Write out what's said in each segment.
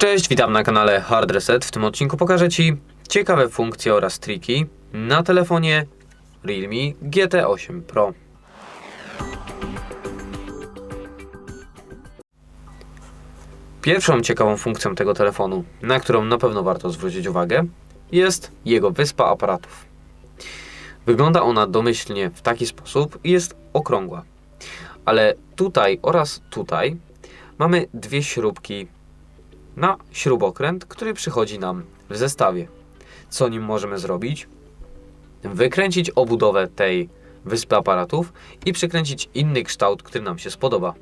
Cześć, witam na kanale Hard Reset. W tym odcinku pokażę Ci ciekawe funkcje oraz triki na telefonie Realme GT8 Pro. Pierwszą ciekawą funkcją tego telefonu, na którą na pewno warto zwrócić uwagę, jest jego wyspa aparatów. Wygląda ona domyślnie w taki sposób i jest okrągła. Ale tutaj oraz tutaj mamy dwie śrubki na śrubokręt, który przychodzi nam w zestawie. Co nim możemy zrobić? Wykręcić obudowę tej wyspy aparatów i przykręcić inny kształt, który nam się spodoba.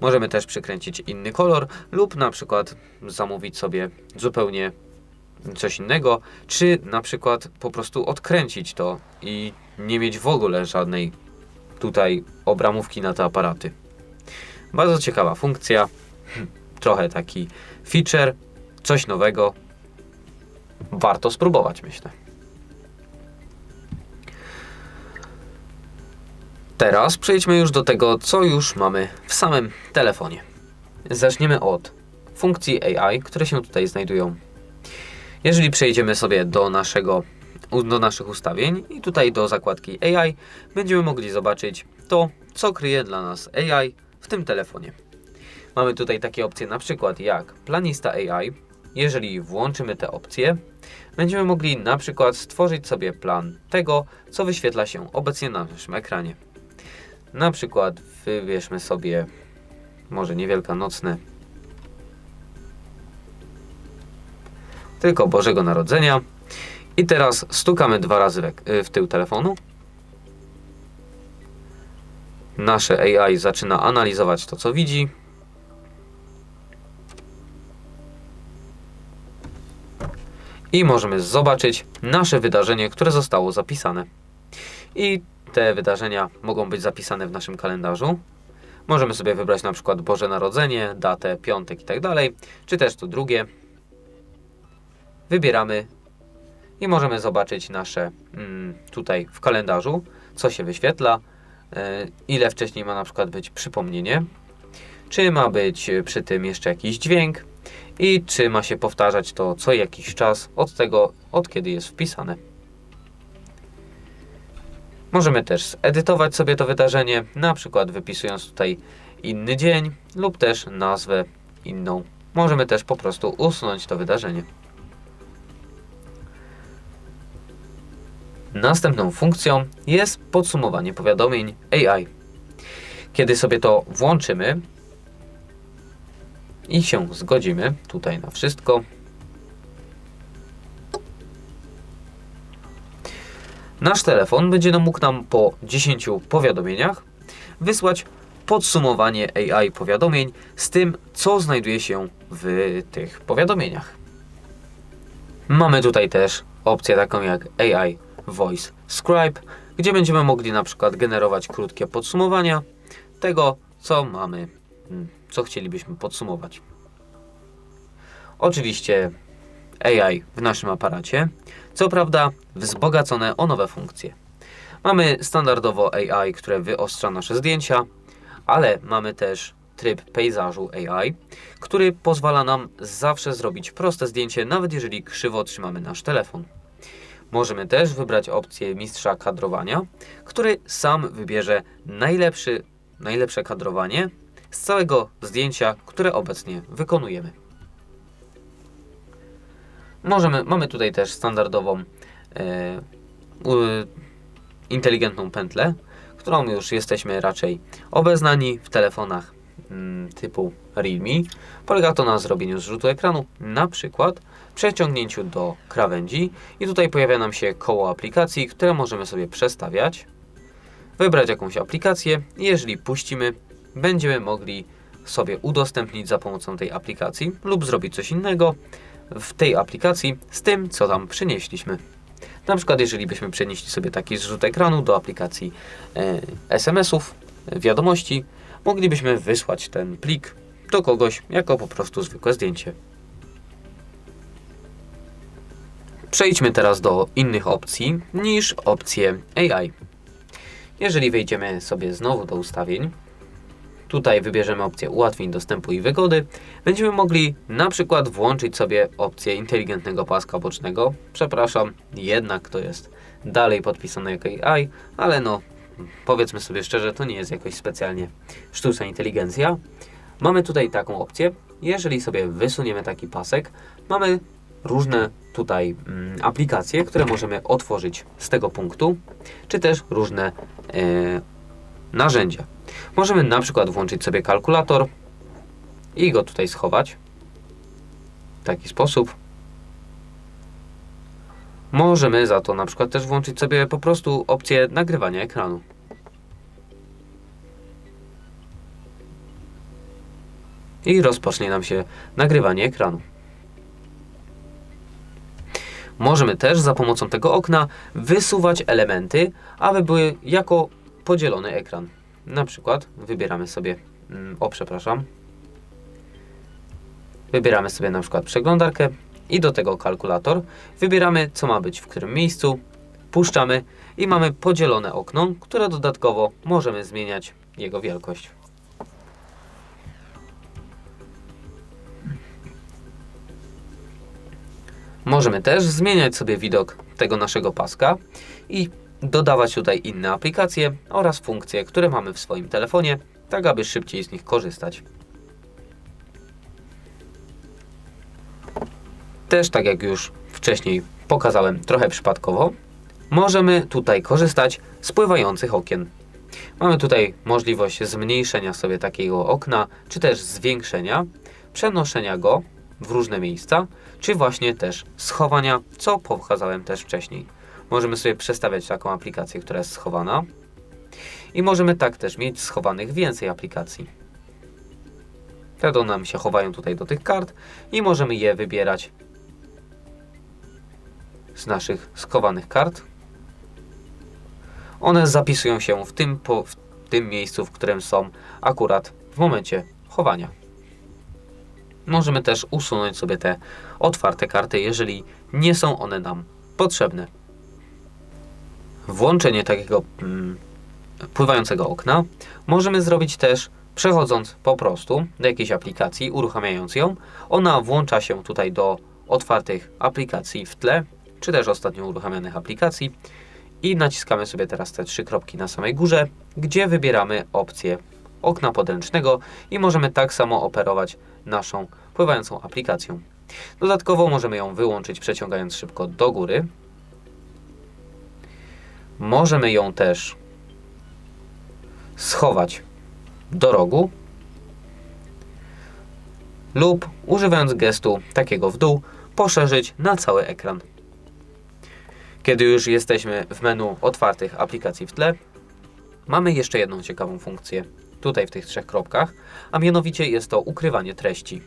Możemy też przykręcić inny kolor lub na przykład zamówić sobie zupełnie coś innego, czy na przykład po prostu odkręcić to i nie mieć w ogóle żadnej tutaj obramówki na te aparaty. Bardzo ciekawa funkcja, trochę taki feature, coś nowego. Warto spróbować, myślę. Teraz przejdźmy już do tego, co już mamy w samym telefonie. Zaczniemy od funkcji AI, które się tutaj znajdują. Jeżeli przejdziemy sobie do, naszego, do naszych ustawień i tutaj do zakładki AI, będziemy mogli zobaczyć to, co kryje dla nas AI w tym telefonie. Mamy tutaj takie opcje na przykład jak planista AI. Jeżeli włączymy te opcje, będziemy mogli na przykład stworzyć sobie plan tego, co wyświetla się obecnie na naszym ekranie. Na przykład wybierzmy sobie może niewielkanocne tylko Bożego Narodzenia. I teraz stukamy dwa razy w, w tył telefonu. Nasze AI zaczyna analizować to, co widzi. I możemy zobaczyć nasze wydarzenie, które zostało zapisane. I te wydarzenia mogą być zapisane w naszym kalendarzu. Możemy sobie wybrać na przykład Boże Narodzenie, datę, piątek i tak dalej, czy też to drugie. Wybieramy i możemy zobaczyć nasze mm, tutaj w kalendarzu, co się wyświetla, e, ile wcześniej ma na przykład być przypomnienie, czy ma być przy tym jeszcze jakiś dźwięk i czy ma się powtarzać to co jakiś czas od tego, od kiedy jest wpisane. Możemy też edytować sobie to wydarzenie, na przykład wypisując tutaj inny dzień lub też nazwę inną. Możemy też po prostu usunąć to wydarzenie. Następną funkcją jest podsumowanie powiadomień AI. Kiedy sobie to włączymy i się zgodzimy tutaj na wszystko, nasz telefon będzie mógł nam po 10 powiadomieniach wysłać podsumowanie AI powiadomień z tym, co znajduje się w tych powiadomieniach. Mamy tutaj też opcję taką jak AI Voice Scribe, gdzie będziemy mogli na przykład generować krótkie podsumowania tego, co mamy, co chcielibyśmy podsumować. Oczywiście AI w naszym aparacie, co prawda wzbogacone o nowe funkcje. Mamy standardowo AI, które wyostrza nasze zdjęcia, ale mamy też tryb pejzażu AI, który pozwala nam zawsze zrobić proste zdjęcie, nawet jeżeli krzywo trzymamy nasz telefon. Możemy też wybrać opcję mistrza kadrowania, który sam wybierze najlepszy, najlepsze kadrowanie z całego zdjęcia, które obecnie wykonujemy. Możemy, mamy tutaj też standardową e, inteligentną pętlę, którą już jesteśmy raczej obeznani w telefonach mm, typu Realme. Polega to na zrobieniu zrzutu ekranu, na przykład przeciągnięciu do krawędzi i tutaj pojawia nam się koło aplikacji, które możemy sobie przestawiać, wybrać jakąś aplikację i jeżeli puścimy, będziemy mogli sobie udostępnić za pomocą tej aplikacji lub zrobić coś innego w tej aplikacji z tym, co tam przynieśliśmy. Na przykład, jeżeli byśmy przenieśli sobie taki zrzut ekranu do aplikacji e, SMS-ów, wiadomości, moglibyśmy wysłać ten plik do kogoś jako po prostu zwykłe zdjęcie. Przejdźmy teraz do innych opcji niż opcje AI. Jeżeli wejdziemy sobie znowu do ustawień, tutaj wybierzemy opcję ułatwień dostępu i wygody, będziemy mogli na przykład włączyć sobie opcję inteligentnego paska bocznego. Przepraszam, jednak to jest dalej podpisane jako AI, ale no powiedzmy sobie szczerze, to nie jest jakoś specjalnie sztuczna inteligencja. Mamy tutaj taką opcję. Jeżeli sobie wysuniemy taki pasek, mamy różne tutaj mm, aplikacje, które możemy otworzyć z tego punktu, czy też różne e, narzędzia. Możemy na przykład włączyć sobie kalkulator i go tutaj schować w taki sposób. Możemy za to na przykład też włączyć sobie po prostu opcję nagrywania ekranu. I rozpocznie nam się nagrywanie ekranu. Możemy też za pomocą tego okna wysuwać elementy, aby były jako podzielony ekran. Na przykład wybieramy sobie, mm, o przepraszam, wybieramy sobie na przykład przeglądarkę i do tego kalkulator. Wybieramy co ma być w którym miejscu, puszczamy i mamy podzielone okno, które dodatkowo możemy zmieniać jego wielkość. Możemy też zmieniać sobie widok tego naszego paska i dodawać tutaj inne aplikacje oraz funkcje, które mamy w swoim telefonie, tak aby szybciej z nich korzystać. Też tak jak już wcześniej pokazałem trochę przypadkowo, możemy tutaj korzystać z pływających okien. Mamy tutaj możliwość zmniejszenia sobie takiego okna, czy też zwiększenia, przenoszenia go w różne miejsca, czy właśnie też schowania, co pokazałem też wcześniej. Możemy sobie przestawiać taką aplikację, która jest schowana i możemy tak też mieć schowanych więcej aplikacji. Te nam się chowają tutaj do tych kart i możemy je wybierać z naszych schowanych kart. One zapisują się w tym, po, w tym miejscu, w którym są akurat w momencie chowania. Możemy też usunąć sobie te otwarte karty, jeżeli nie są one nam potrzebne. Włączenie takiego mm, pływającego okna możemy zrobić też przechodząc po prostu do jakiejś aplikacji, uruchamiając ją. Ona włącza się tutaj do otwartych aplikacji w tle, czy też ostatnio uruchamianych aplikacji i naciskamy sobie teraz te trzy kropki na samej górze, gdzie wybieramy opcję okna podręcznego i możemy tak samo operować naszą pływającą aplikacją. Dodatkowo możemy ją wyłączyć przeciągając szybko do góry. Możemy ją też schować do rogu lub używając gestu takiego w dół poszerzyć na cały ekran. Kiedy już jesteśmy w menu otwartych aplikacji w tle, mamy jeszcze jedną ciekawą funkcję tutaj w tych trzech kropkach, a mianowicie jest to ukrywanie treści.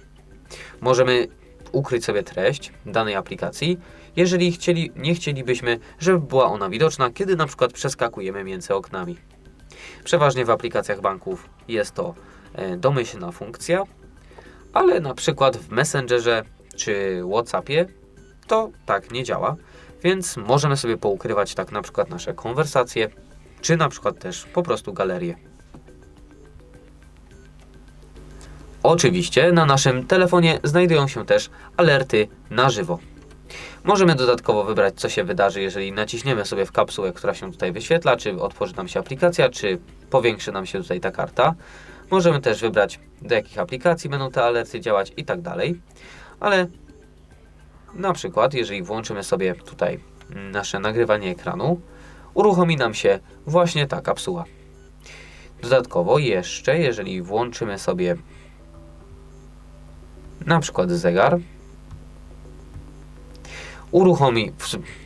Możemy ukryć sobie treść danej aplikacji, jeżeli chcieli, nie chcielibyśmy, żeby była ona widoczna, kiedy na przykład przeskakujemy między oknami. Przeważnie w aplikacjach banków jest to e, domyślna funkcja, ale na przykład w Messengerze czy WhatsAppie to tak nie działa, więc możemy sobie poukrywać tak na przykład nasze konwersacje, czy na przykład też po prostu galerie. Oczywiście na naszym telefonie znajdują się też alerty na żywo. Możemy dodatkowo wybrać, co się wydarzy, jeżeli naciśniemy sobie w kapsułę, która się tutaj wyświetla, czy otworzy nam się aplikacja, czy powiększy nam się tutaj ta karta. Możemy też wybrać, do jakich aplikacji będą te alerty działać i tak dalej. Ale na przykład, jeżeli włączymy sobie tutaj nasze nagrywanie ekranu, uruchomi nam się właśnie ta kapsuła. Dodatkowo jeszcze, jeżeli włączymy sobie na przykład zegar, uruchomi,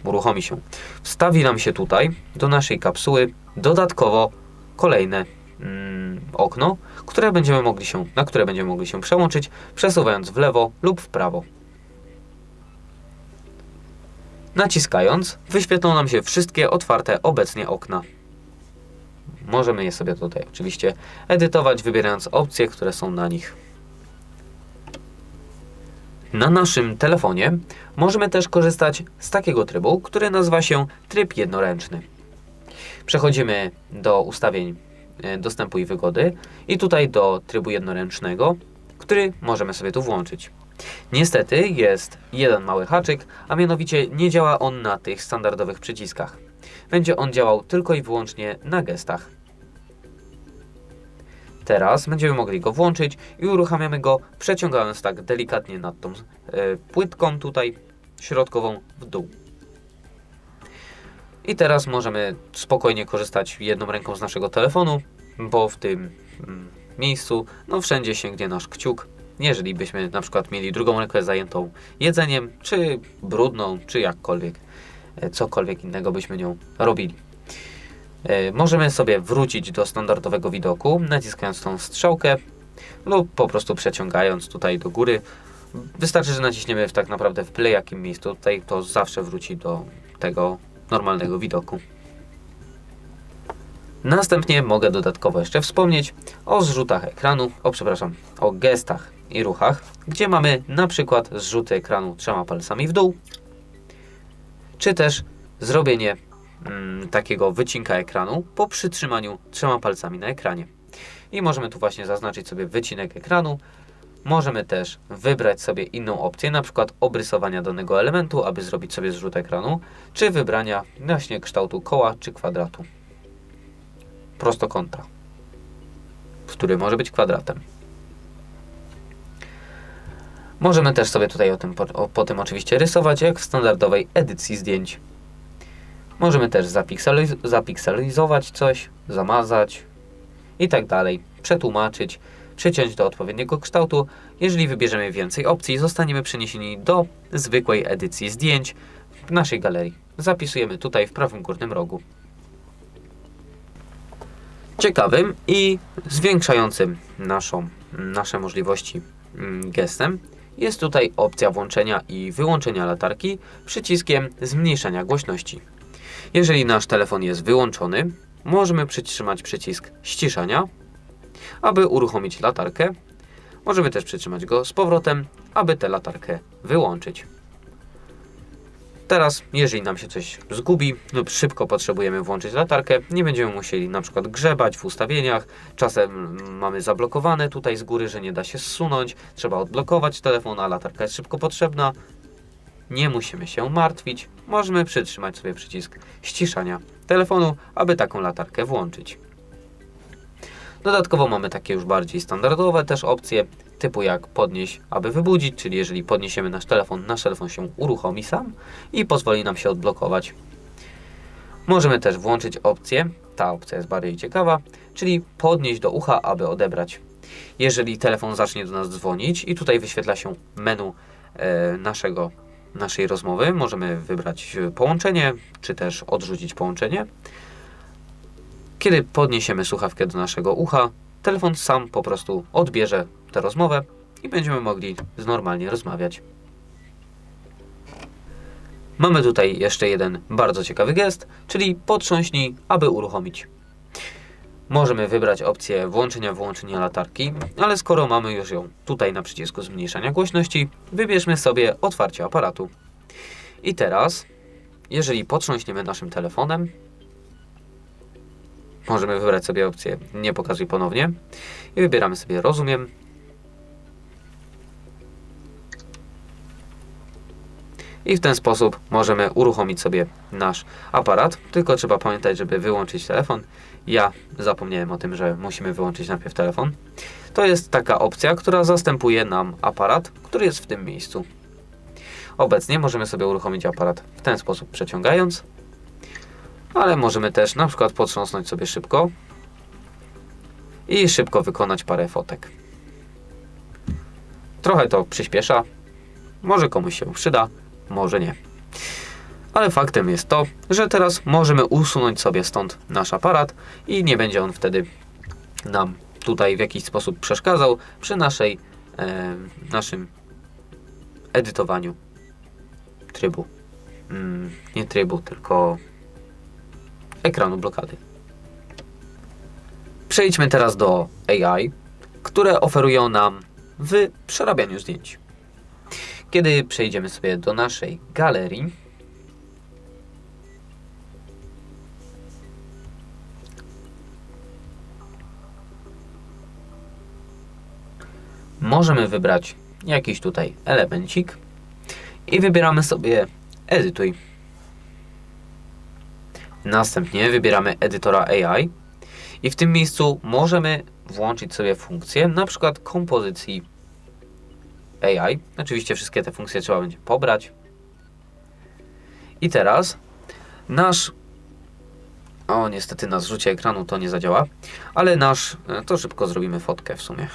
uruchomi się, wstawi nam się tutaj do naszej kapsuły dodatkowo kolejne mm, okno, które będziemy mogli się, na które będziemy mogli się przełączyć, przesuwając w lewo lub w prawo. Naciskając, wyświetlą nam się wszystkie otwarte obecnie okna. Możemy je sobie tutaj oczywiście edytować, wybierając opcje, które są na nich. Na naszym telefonie możemy też korzystać z takiego trybu, który nazywa się tryb jednoręczny. Przechodzimy do ustawień e, dostępu i wygody i tutaj do trybu jednoręcznego, który możemy sobie tu włączyć. Niestety jest jeden mały haczyk, a mianowicie nie działa on na tych standardowych przyciskach. Będzie on działał tylko i wyłącznie na gestach. Teraz będziemy mogli go włączyć i uruchamiamy go przeciągając tak delikatnie nad tą e, płytką tutaj środkową w dół. I teraz możemy spokojnie korzystać jedną ręką z naszego telefonu, bo w tym mm, miejscu no wszędzie sięgnie nasz kciuk. Jeżeli byśmy na przykład mieli drugą rękę zajętą jedzeniem, czy brudną, czy jakkolwiek, e, cokolwiek innego byśmy nią robili. E, Możemy sobie wrócić do standardowego widoku, naciskając tą strzałkę lub po prostu przeciągając tutaj do góry. Wystarczy, że naciśniemy w tak naprawdę w play jakim miejscu, tutaj to zawsze wróci do tego normalnego widoku. Następnie mogę dodatkowo jeszcze wspomnieć o zrzutach ekranu, o przepraszam, o gestach i ruchach, gdzie mamy na przykład zrzuty ekranu trzema palcami w dół, czy też zrobienie mm, takiego wycinka ekranu po przytrzymaniu trzema palcami na ekranie. I możemy tu właśnie zaznaczyć sobie wycinek ekranu. Możemy też wybrać sobie inną opcję, na przykład obrysowania danego elementu, aby zrobić sobie zrzut ekranu, czy wybrania właśnie kształtu koła czy kwadratu. Prostokąta, który może być kwadratem. Możemy też sobie tutaj o tym, o, po tym oczywiście rysować, jak w standardowej edycji zdjęć. Możemy też zapikseliz zapikselizować coś, zamazać i tak dalej, przetłumaczyć, przyciąć do odpowiedniego kształtu. Jeżeli wybierzemy więcej opcji, zostaniemy przeniesieni do zwykłej edycji zdjęć w naszej galerii. Zapisujemy tutaj w prawym górnym rogu. Ciekawym i zwiększającym naszą, nasze możliwości mm, gestem jest tutaj opcja włączenia i wyłączenia latarki przyciskiem zmniejszania głośności. Jeżeli nasz telefon jest wyłączony, możemy przytrzymać przycisk ściszania, aby uruchomić latarkę. Możemy też przytrzymać go z powrotem, aby tę latarkę wyłączyć. Teraz, jeżeli nam się coś zgubi lub szybko potrzebujemy włączyć latarkę, nie będziemy musieli na przykład grzebać w ustawieniach. Czasem mamy zablokowane tutaj z góry, że nie da się zsunąć. Trzeba odblokować telefon, a latarka jest szybko potrzebna. Nie musimy się martwić. Możemy przytrzymać sobie przycisk ściszania telefonu, aby taką latarkę włączyć. Dodatkowo mamy takie już bardziej standardowe też opcje, typu jak podnieść, aby wybudzić, czyli jeżeli podniesiemy nasz telefon, nasz telefon się uruchomi sam i pozwoli nam się odblokować. Możemy też włączyć opcję, ta opcja jest bardziej ciekawa, czyli podnieść do ucha, aby odebrać. Jeżeli telefon zacznie do nas dzwonić i tutaj wyświetla się menu e, naszego, naszej rozmowy, możemy wybrać połączenie, czy też odrzucić połączenie. Kiedy podniesiemy słuchawkę do naszego ucha, telefon sam po prostu odbierze tę rozmowę i będziemy mogli normalnie rozmawiać. Mamy tutaj jeszcze jeden bardzo ciekawy gest, czyli potrząśnij, aby uruchomić. Możemy wybrać opcję włączenia wyłączenia latarki, ale skoro mamy już ją tutaj na przycisku zmniejszania głośności, wybierzmy sobie otwarcie aparatu. I teraz, jeżeli potrząśniemy naszym telefonem, możemy wybrać sobie opcję nie pokazuj ponownie i wybieramy sobie rozumiem. I w ten sposób możemy uruchomić sobie nasz aparat, tylko trzeba pamiętać, żeby wyłączyć telefon. Ja zapomniałem o tym, że musimy wyłączyć najpierw telefon. To jest taka opcja, która zastępuje nam aparat, który jest w tym miejscu. Obecnie możemy sobie uruchomić aparat w ten sposób przeciągając ale możemy też na przykład potrząsnąć sobie szybko i szybko wykonać parę fotek. Trochę to przyspiesza, może komuś się przyda, może nie. Ale faktem jest to, że teraz możemy usunąć sobie stąd nasz aparat i nie będzie on wtedy nam tutaj w jakiś sposób przeszkadzał przy naszej, e, naszym edytowaniu trybu. Mm, nie trybu, tylko ekranu blokady. Przejdźmy teraz do AI, które oferują nam w przerabianiu zdjęć. Kiedy przejdziemy sobie do naszej galerii, możemy wybrać jakiś tutaj elemencik i wybieramy sobie edytuj. Następnie wybieramy edytora AI i w tym miejscu możemy włączyć sobie funkcję na przykład kompozycji AI. Oczywiście wszystkie te funkcje trzeba będzie pobrać. I teraz nasz o, niestety na zrzucie ekranu to nie zadziała, ale nasz, e, to szybko zrobimy fotkę w sumie.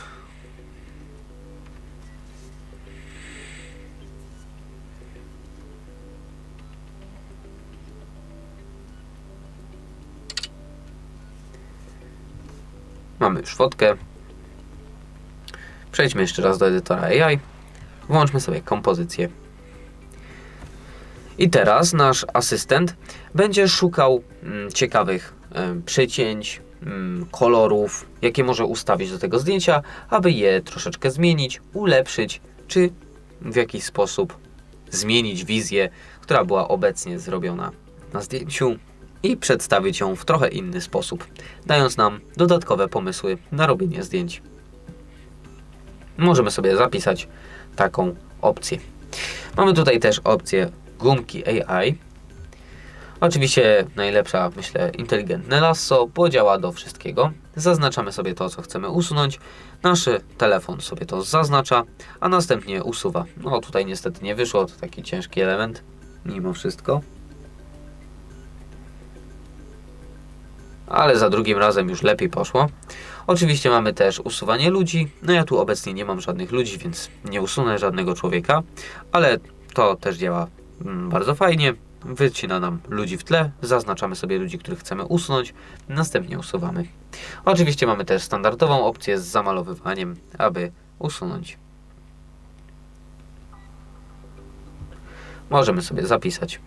Mamy już fotkę. Przejdźmy jeszcze raz do edytora AI. Włączmy sobie kompozycję. I teraz nasz asystent będzie szukał mm, ciekawych em, przycięć, mm, kolorów, jakie może ustawić do tego zdjęcia, aby je troszeczkę zmienić, ulepszyć, czy w jakiś sposób zmienić wizję, która była obecnie zrobiona na zdjęciu i przedstawić ją w trochę inny sposób, dając nam dodatkowe pomysły na robienie zdjęć. Możemy sobie zapisać taką opcję. Mamy tutaj też opcję gumki AI. Oczywiście najlepsza, myślę, inteligentne lasso, bo działa do wszystkiego. Zaznaczamy sobie to, co chcemy usunąć. Nasz telefon sobie to zaznacza, a następnie usuwa. No tutaj niestety nie wyszło, to taki ciężki element, mimo wszystko. ale za drugim razem już lepiej poszło. Oczywiście mamy też usuwanie ludzi. No ja tu obecnie nie mam żadnych ludzi, więc nie usunę żadnego człowieka, ale to też działa mm, bardzo fajnie. Wycina nam ludzi w tle, zaznaczamy sobie ludzi, których chcemy usunąć, następnie usuwamy. Oczywiście mamy też standardową opcję z zamalowywaniem, aby usunąć. Możemy sobie zapisać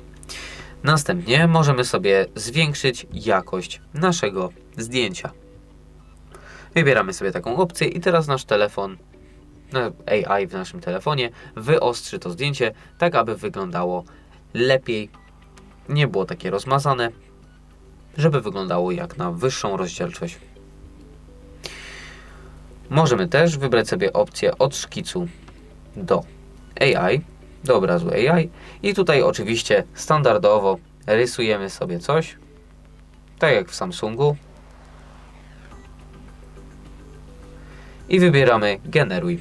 Następnie możemy sobie zwiększyć jakość naszego zdjęcia. Wybieramy sobie taką opcję i teraz nasz telefon, no, AI w naszym telefonie wyostrzy to zdjęcie tak, aby wyglądało lepiej, nie było takie rozmazane, żeby wyglądało jak na wyższą rozdzielczość. Możemy też wybrać sobie opcję od szkicu do AI do obrazu AI i tutaj oczywiście standardowo rysujemy sobie coś, tak jak w Samsungu i wybieramy generuj.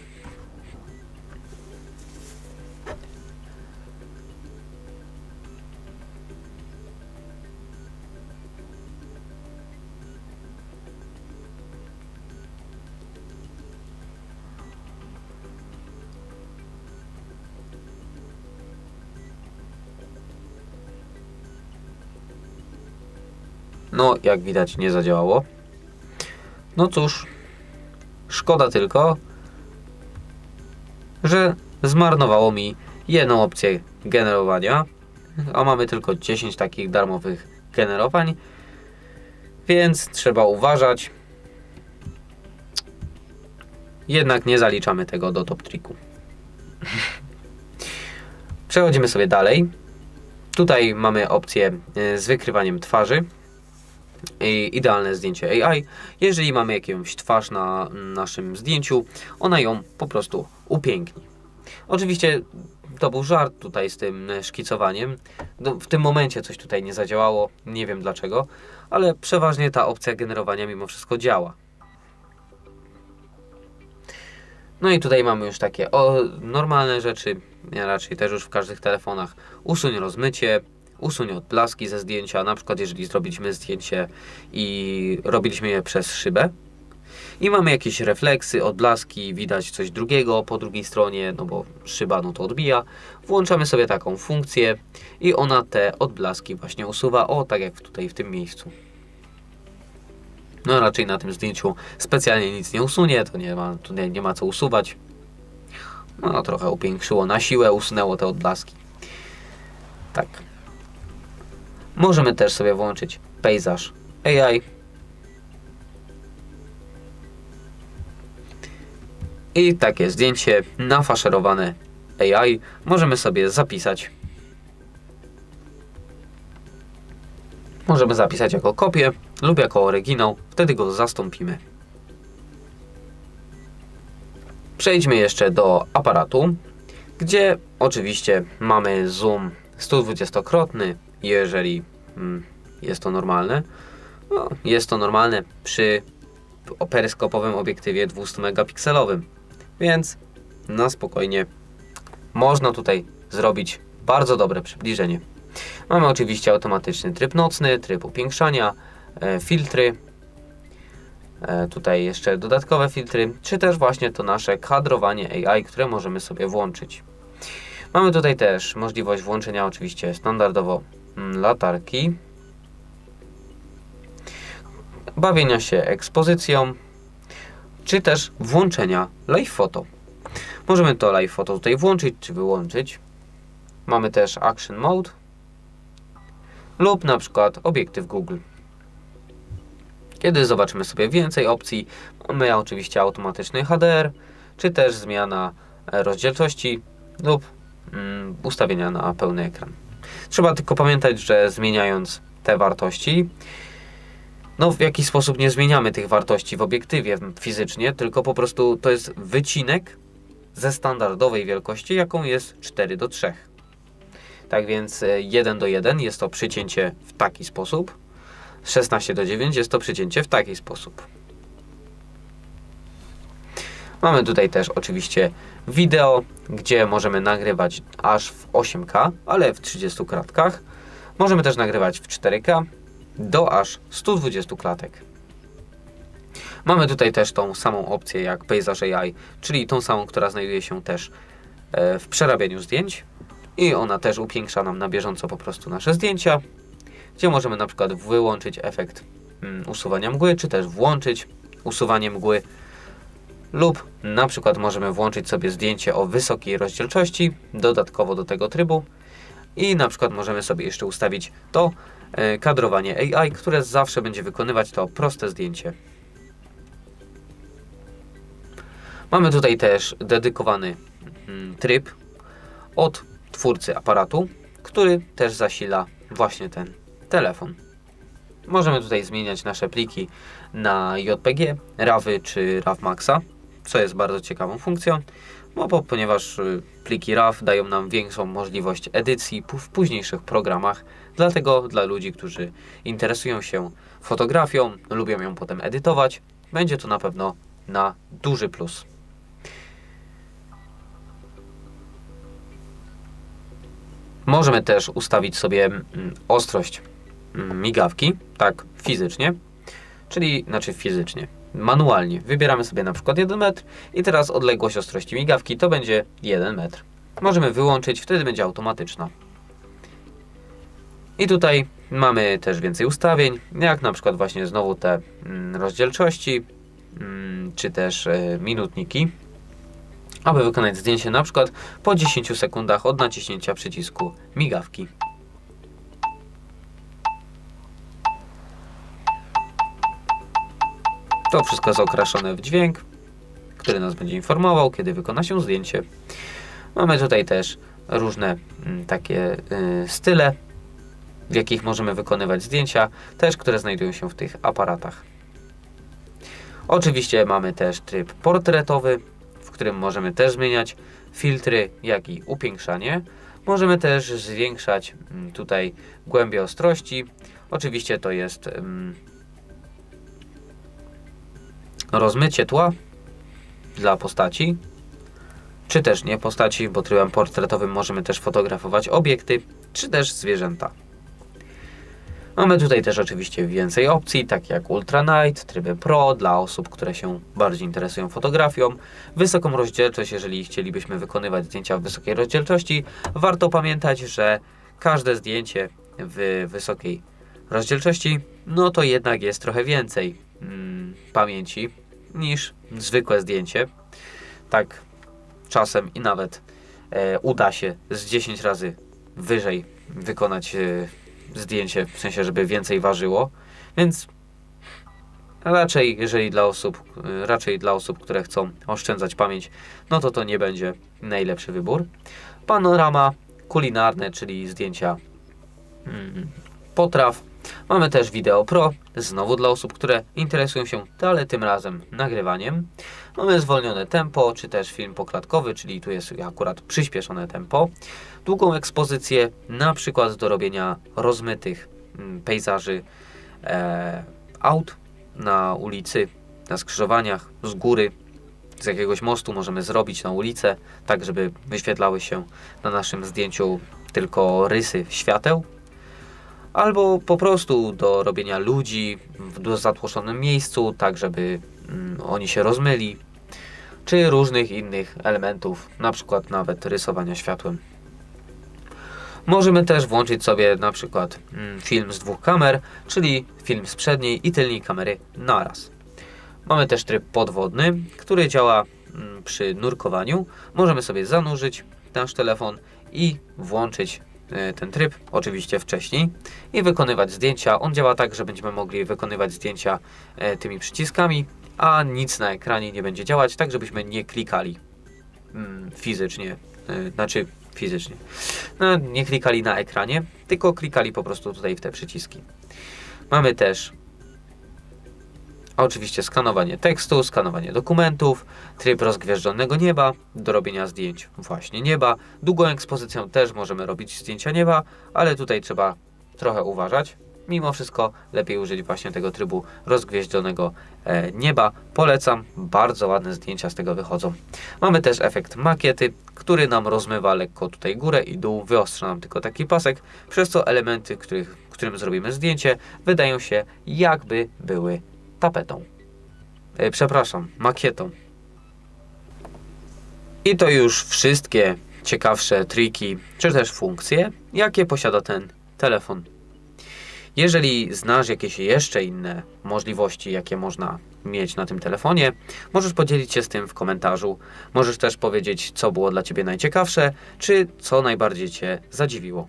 No, jak widać, nie zadziałało. No cóż, szkoda tylko, że zmarnowało mi jedną opcję generowania, a mamy tylko 10 takich darmowych generowań, więc trzeba uważać. Jednak nie zaliczamy tego do top triku. Przechodzimy sobie dalej. Tutaj mamy opcję y, z wykrywaniem twarzy i idealne zdjęcie AI. Jeżeli mamy jakąś twarz na naszym zdjęciu, ona ją po prostu upiękni. Oczywiście to był żart tutaj z tym szkicowaniem. No, w tym momencie coś tutaj nie zadziałało, nie wiem dlaczego, ale przeważnie ta opcja generowania mimo wszystko działa. No i tutaj mamy już takie o, normalne rzeczy, raczej też już w każdych telefonach. Usuń rozmycie, usuń odblaski ze zdjęcia, na przykład jeżeli zrobiliśmy zdjęcie i robiliśmy je przez szybę i mamy jakieś refleksy, odblaski, widać coś drugiego po drugiej stronie, no bo szyba no to odbija, włączamy sobie taką funkcję i ona te odblaski właśnie usuwa, o tak jak tutaj w tym miejscu. No raczej na tym zdjęciu specjalnie nic nie usunie, to nie ma, tu nie, nie ma co usuwać. No trochę upiększyło na siłę, usunęło te odblaski. Tak. Możemy też sobie włączyć pejzaż AI. I takie zdjęcie nafaszerowane AI możemy sobie zapisać. Możemy zapisać jako kopię lub jako oryginał, wtedy go zastąpimy. Przejdźmy jeszcze do aparatu, gdzie oczywiście mamy zoom 120-krotny, jeżeli mm, jest to normalne. No, jest to normalne przy peryskopowym obiektywie 200 megapikselowym, więc na spokojnie można tutaj zrobić bardzo dobre przybliżenie. Mamy oczywiście automatyczny tryb nocny, tryb upiększania, e, filtry, e, tutaj jeszcze dodatkowe filtry, czy też właśnie to nasze kadrowanie AI, które możemy sobie włączyć. Mamy tutaj też możliwość włączenia oczywiście standardowo latarki, bawienia się ekspozycją, czy też włączenia live photo. Możemy to live photo tutaj włączyć czy wyłączyć. Mamy też action mode lub na przykład obiektyw Google. Kiedy zobaczymy sobie więcej opcji, mamy oczywiście automatyczny HDR, czy też zmiana rozdzielczości lub mm, ustawienia na pełny ekran. Trzeba tylko pamiętać, że zmieniając te wartości, no w jakiś sposób nie zmieniamy tych wartości w obiektywie fizycznie, tylko po prostu to jest wycinek ze standardowej wielkości, jaką jest 4 do 3. Tak więc 1 do 1 jest to przycięcie w taki sposób, 16 do 9 jest to przycięcie w taki sposób. Mamy tutaj też oczywiście wideo, gdzie możemy nagrywać aż w 8K, ale w 30 kratkach. Możemy też nagrywać w 4K do aż 120 klatek. Mamy tutaj też tą samą opcję jak Paysage AI, czyli tą samą, która znajduje się też e, w przerabianiu zdjęć i ona też upiększa nam na bieżąco po prostu nasze zdjęcia, gdzie możemy na przykład wyłączyć efekt mm, usuwania mgły, czy też włączyć usuwanie mgły lub na przykład możemy włączyć sobie zdjęcie o wysokiej rozdzielczości dodatkowo do tego trybu i na przykład możemy sobie jeszcze ustawić to e, kadrowanie AI, które zawsze będzie wykonywać to proste zdjęcie. Mamy tutaj też dedykowany mm, tryb od twórcy aparatu, który też zasila właśnie ten telefon. Możemy tutaj zmieniać nasze pliki na JPG, RAWy czy RAW Maxa, co jest bardzo ciekawą funkcją, no bo ponieważ y, pliki RAW dają nam większą możliwość edycji w późniejszych programach, dlatego dla ludzi, którzy interesują się fotografią, lubią ją potem edytować, będzie to na pewno na duży plus. Możemy też ustawić sobie mm, ostrość mm, migawki, tak fizycznie, czyli znaczy fizycznie, manualnie. Wybieramy sobie na przykład 1 metr i teraz odległość ostrości migawki to będzie 1 metr. Możemy wyłączyć, wtedy będzie automatyczna. I tutaj mamy też więcej ustawień, jak na przykład właśnie znowu te mm, rozdzielczości, czy też e, minutniki aby wykonać zdjęcie na przykład po 10 sekundach od naciśnięcia przycisku migawki. To wszystko jest okraszone w dźwięk, który nas będzie informował, kiedy wykona się zdjęcie. Mamy tutaj też różne mm, takie y, style, w jakich możemy wykonywać zdjęcia, też które znajdują się w tych aparatach. Oczywiście mamy też tryb portretowy, którym możemy też zmieniać filtry, jak i upiększanie. Możemy też zwiększać mm, tutaj głębię ostrości. Oczywiście to jest um, rozmycie tła dla postaci, czy też nie postaci, bo trybem portretowym możemy też fotografować obiekty, czy też zwierzęta. Mamy tutaj też oczywiście więcej opcji, takie jak Ultra Night, tryby Pro dla osób, które się bardziej interesują fotografią, wysoką rozdzielczość, jeżeli chcielibyśmy wykonywać zdjęcia w wysokiej rozdzielczości. Warto pamiętać, że każde zdjęcie w wysokiej rozdzielczości, no to jednak jest trochę więcej mm, pamięci niż zwykłe zdjęcie. Tak czasem i nawet e, uda się z 10 razy wyżej wykonać e, zdjęcie, w sensie, żeby więcej ważyło, więc raczej, jeżeli dla osób, raczej dla osób, które chcą oszczędzać pamięć, no to to nie będzie najlepszy wybór. Panorama kulinarne, czyli zdjęcia mm, potraw. Mamy też Wideo Pro, znowu dla osób, które interesują się, ale tym razem nagrywaniem. Mamy zwolnione tempo, czy też film poklatkowy, czyli tu jest akurat przyspieszone tempo. Długą ekspozycję, na przykład do robienia rozmytych mm, pejzaży e, aut na ulicy, na skrzyżowaniach, z góry, z jakiegoś mostu możemy zrobić na ulicę, tak żeby wyświetlały się na naszym zdjęciu tylko rysy świateł. Albo po prostu do robienia ludzi w zatłoczonym miejscu, tak żeby mm, oni się rozmyli, czy różnych innych elementów, na przykład nawet rysowania światłem. Możemy też włączyć sobie na przykład mm, film z dwóch kamer, czyli film z przedniej i tylnej kamery naraz. Mamy też tryb podwodny, który działa mm, przy nurkowaniu. Możemy sobie zanurzyć nasz telefon i włączyć ten tryb, oczywiście wcześniej, i wykonywać zdjęcia. On działa tak, że będziemy mogli wykonywać zdjęcia e, tymi przyciskami, a nic na ekranie nie będzie działać, tak żebyśmy nie klikali mm, fizycznie, e, znaczy fizycznie, no, nie klikali na ekranie, tylko klikali po prostu tutaj w te przyciski. Mamy też oczywiście skanowanie tekstu, skanowanie dokumentów, tryb rozgwieżdżonego nieba, do robienia zdjęć właśnie nieba. Długą ekspozycją też możemy robić zdjęcia nieba, ale tutaj trzeba trochę uważać. Mimo wszystko lepiej użyć właśnie tego trybu rozgwieżdżonego e, nieba. Polecam, bardzo ładne zdjęcia z tego wychodzą. Mamy też efekt makiety, który nam rozmywa lekko tutaj górę i dół, wyostrza nam tylko taki pasek, przez co elementy, których, którym zrobimy zdjęcie, wydają się jakby były tapetą. E, przepraszam, makietą. I to już wszystkie ciekawsze triki, czy też funkcje, jakie posiada ten telefon. Jeżeli znasz jakieś jeszcze inne możliwości, jakie można mieć na tym telefonie, możesz podzielić się z tym w komentarzu. Możesz też powiedzieć, co było dla Ciebie najciekawsze, czy co najbardziej Cię zadziwiło.